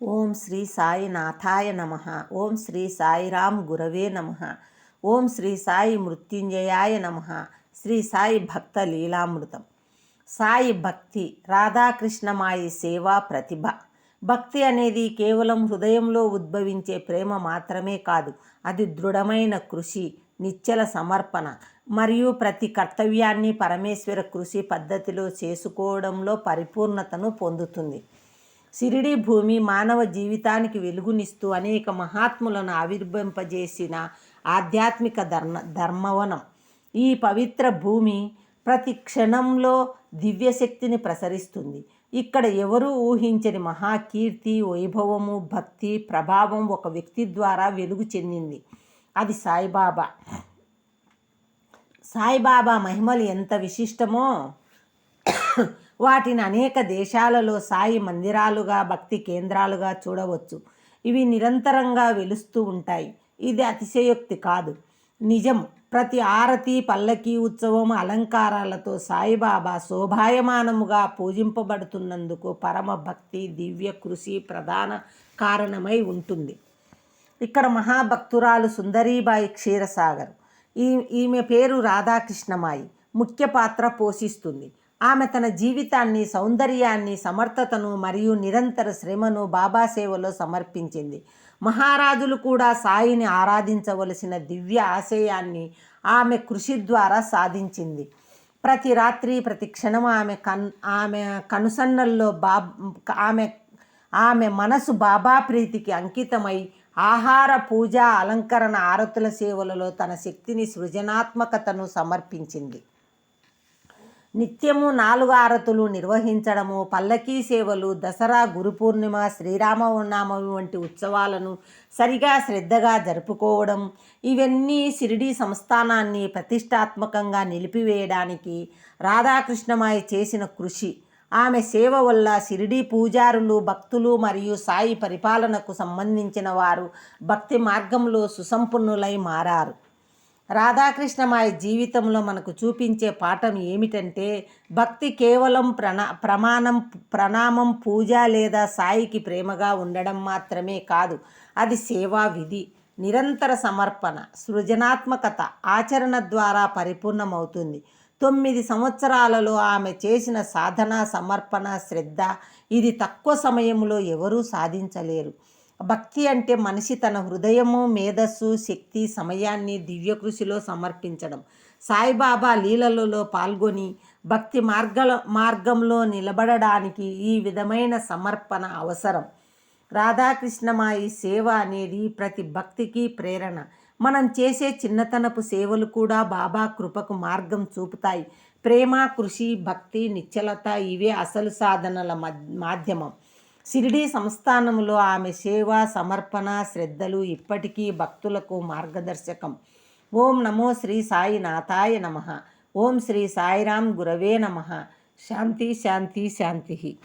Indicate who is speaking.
Speaker 1: ఓం శ్రీ సాయినాథాయ నమ. ఓం శ్రీ సాయిరామ్ గురవే నమ. ఓం శ్రీ సాయి మృత్యుంజయాయ నమ. శ్రీ సాయి భక్త లీలామృతం. సాయి భక్తి రాధాకృష్ణమాయి సేవా ప్రతిభ. భక్తి అనేది కేవలం హృదయంలో ఉద్భవించే ప్రేమ మాత్రమే కాదు అది దృఢమైన కృషి నిశ్చల సమర్పణ మరియు ప్రతి కర్తవ్యాన్ని పరమేశ్వర కృషి పద్ధతిలో చేసుకోవడంలో పరిపూర్ణతను పొందుతుంది. సిరిడి భూమి మానవ జీవితానికి వెలుగునిస్తూ అనేక మహాత్ములను ఆవిర్భింపజేసిన ఆధ్యాత్మిక ధర్మ ధర్మవనం. ఈ పవిత్ర భూమి ప్రతి క్షణంలో దివ్యశక్తిని ప్రసరిస్తుంది. ఇక్కడ ఎవరూ ఊహించని మహాకీర్తి వైభవము భక్తి ప్రభావం ఒక వ్యక్తి ద్వారా వెలుగు చెందింది. అది సాయిబాబా. సాయిబాబా మహిమలు ఎంత విశిష్టమో వాటిని అనేక దేశాలలో సాయి మందిరాలుగా భక్తి కేంద్రాలుగా చూడవచ్చు. ఇవి నిరంతరంగా వెలుస్తూ ఉంటాయి. ఇది అతిశయోక్తి కాదు. నిజం. ప్రతి ఆరతి పల్లకి ఉత్సవం అలంకారాలతో సాయిబాబా శోభాయమానముగా పూజింపబడుతున్నందుకు పరమ భక్తి దివ్య కృషి ప్రధాన కారణమై ఉంటుంది. ఇక్కడ మహాభక్తురాలు సుందరీబాయి క్షీరసాగర్. ఈ ఈమె పేరు రాధాకృష్ణమాయి. ముఖ్య పాత్ర పోషిస్తుంది. ఆమె తన జీవితాన్ని సౌందర్యాన్ని సమర్థతను మరియు నిరంతర శ్రమను బాబా సేవలో సమర్పించింది. మహారాజులు కూడా సాయిని ఆరాధించవలసిన దివ్య ఆశయాన్ని ఆమె కృషి ద్వారా సాధించింది. ప్రతి రాత్రి ప్రతి క్షణం ఆమె కన్ ఆమె కనుసన్నల్లో బా ఆమె ఆమె మనసు బాబా ప్రీతికి అంకితమై ఆహార పూజ అలంకరణ ఆరతుల సేవలలో తన శక్తిని సృజనాత్మకతను సమర్పించింది. నిత్యము నాలుగు ఆరతులు నిర్వహించడము పల్లకీ సేవలు దసరా గురు పూర్ణిమ శ్రీరామనవమి వంటి ఉత్సవాలను సరిగా శ్రద్ధగా జరుపుకోవడం ఇవన్నీ షిరిడీ సంస్థానాన్ని ప్రతిష్టాత్మకంగా నిలిపివేయడానికి రాధాకృష్ణమాయ చేసిన కృషి. ఆమె సేవ వల్ల షిరిడీ పూజారులు భక్తులు మరియు సాయి పరిపాలనకు సంబంధించిన వారు భక్తి మార్గంలో సుసంపన్నులై మారారు. రాధాకృష్ణమాయ జీవితంలో మనకు చూపించే పాఠం ఏమిటంటే భక్తి కేవలం ప్రణ ప్రమాణం ప్రణామం పూజ లేదా సాయికి ప్రేమగా ఉండడం మాత్రమే కాదు. అది సేవా విధి నిరంతర సమర్పణ సృజనాత్మకత ఆచరణ ద్వారా పరిపూర్ణమవుతుంది. తొమ్మిది సంవత్సరాలలో ఆమె చేసిన సాధన సమర్పణ శ్రద్ధ ఇది తక్కువ సమయంలో ఎవరూ సాధించలేరు. భక్తి అంటే మనిషి తన హృదయము మేధస్సు శక్తి సమయాన్ని దివ్యకృషిలో సమర్పించడం. సాయిబాబా లీలలలో పాల్గొని భక్తి మార్గల మార్గంలో నిలబడడానికి ఈ విధమైన సమర్పణ అవసరం. రాధాకృష్ణమాయి సేవ అనేది ప్రతి భక్తికి ప్రేరణ. మనం చేసే చిన్నతనపు సేవలు కూడా బాబా కృపకు మార్గం చూపుతాయి. ప్రేమ కృషి భక్తి నిశ్చలత ఇవే అసలు సాధనల మాధ్యమం. షిరిడీ సంస్థానంలో ఆమె సేవ సమర్పణ శ్రద్ధలు ఇప్పటికీ భక్తులకు మార్గదర్శకం. ఓం నమో శ్రీ సాయి నాథాయ నమ. ఓం శ్రీ సాయిరాం గురవే నమ. శాంతి శాంతి శాంతి.